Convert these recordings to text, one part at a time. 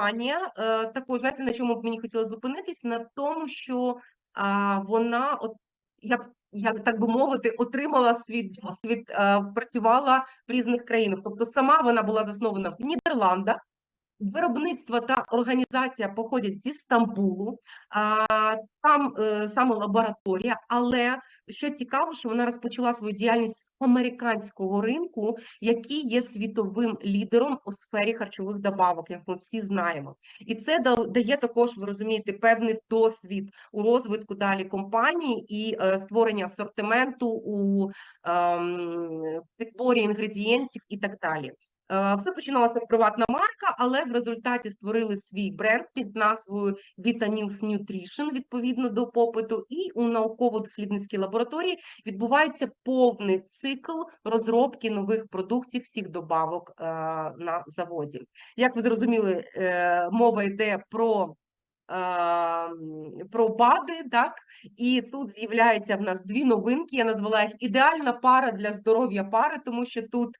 компанія е, також, знаєте, на чому б мені хотілося зупинитись? На тому, що вона, от, як, як так би мовити, отримала свій досвід, е, працювала в різних країнах. Тобто сама вона була заснована в Нідерландах. Виробництво та організація походять зі Стамбулу, там е, саме лабораторія, але що цікаво, що вона розпочала свою діяльність з американського ринку, який є світовим лідером у сфері харчових добавок, як ми всі знаємо. І це дає також, ви розумієте, певний досвід у розвитку далі компанії і е, створення асортименту у ем, підборі інгредієнтів і так далі. Е, Все починалося як приватна марка, але в результаті створили свій бренд під назвою Vitanils Nutrition відповідно до попиту, і у науково-дослідницькій лабораторії відбувається повний цикл розробки нових продуктів всіх добавок е, на заводі. Як ви зрозуміли, е, мова йде про. Про БАДи, так, і тут з'являються в нас дві новинки. Я назвала їх ідеальна пара для здоров'я пари, тому що тут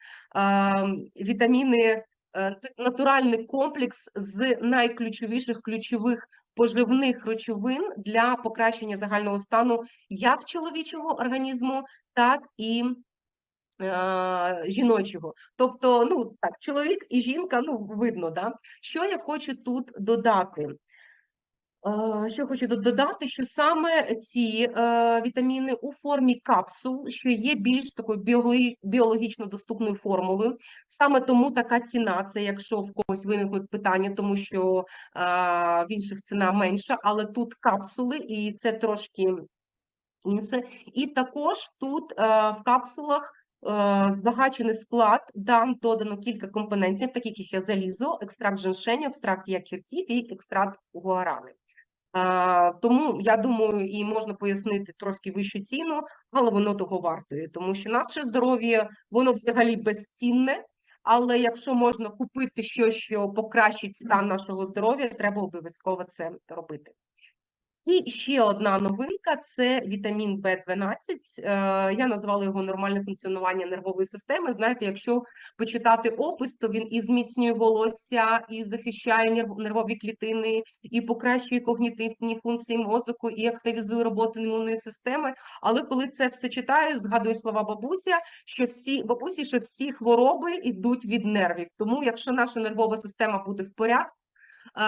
вітаміни, е, натуральний комплекс з найключовіших ключових поживних речовин для покращення загального стану як чоловічого організму, так і е, жіночого. Тобто, ну так, чоловік і жінка, ну видно, да? Що я хочу тут додати? Е, Що хочу додати, що саме ці е, вітаміни у формі капсул, що є більш такою біологі- біологічно доступною формулою. Саме тому така ціна. Це якщо в когось виникнуть питання, тому що е, в інших ціна менша, але тут капсули, і це трошки інше. І також тут в капсулах. Збагачений склад, там додано кілька компонентів, таких як залізо, екстракт женшеню, екстракт якірців і екстракт гуарани. Тому я думаю, і можна пояснити трошки вищу ціну, але воно того вартує, тому що наше здоров'я воно взагалі безцінне. Але якщо можна купити щось, що покращить стан нашого здоров'я, треба обов'язково це робити. І ще одна новинка це вітамін В12. Е, Я назвала його нормальне функціонування нервової системи. Знаєте, якщо почитати опис, то він і зміцнює волосся, і захищає нервові клітини, і покращує когнітивні функції мозку, і активізує роботу імунної системи. Але коли це все читаєш, згадуєш слова бабуся, що всі бабусі, що всі хвороби йдуть від нервів. Тому, якщо наша нервова система буде в порядку.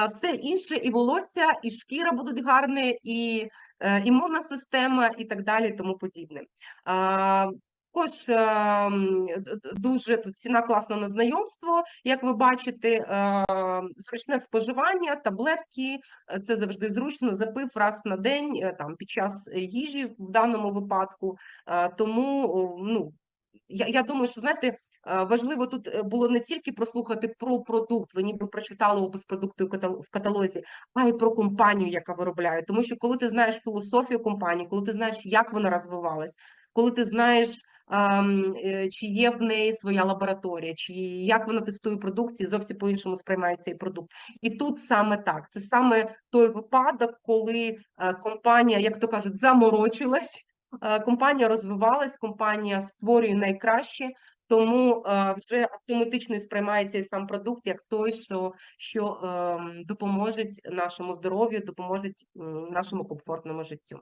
Все інше, і волосся, і шкіра будуть гарні, і е, імунна система, і так далі, тому подібне. Також е, дуже тут ціна класна на знайомство. Як ви бачите, зручне споживання, таблетки, е, це завжди зручно, запив раз на день, там під час їжі в даному випадку. Тому ну, я, я думаю, що знаєте, важливо тут е, було не тільки прослухати про продукт, ви ніби прочитали опис продукту в катал- в каталозі, а й про компанію, яка виробляє. Тому що коли ти знаєш філософію компанії, коли ти знаєш, як вона розвивалась, коли ти знаєш, е, чи є в неї своя лабораторія, чи як вона тестує продукцію, зовсім по-іншому сприймає цей продукт. І тут саме так. Це саме той випадок, коли е, компанія, як то кажуть, заморочилась. Е, Компанія розвивалась, компанія створює найкраще, тому е, вже автоматично сприймається і сам продукт як той, що, що ем, допоможе нашому здоров'ю, допоможе нашому комфортному життю.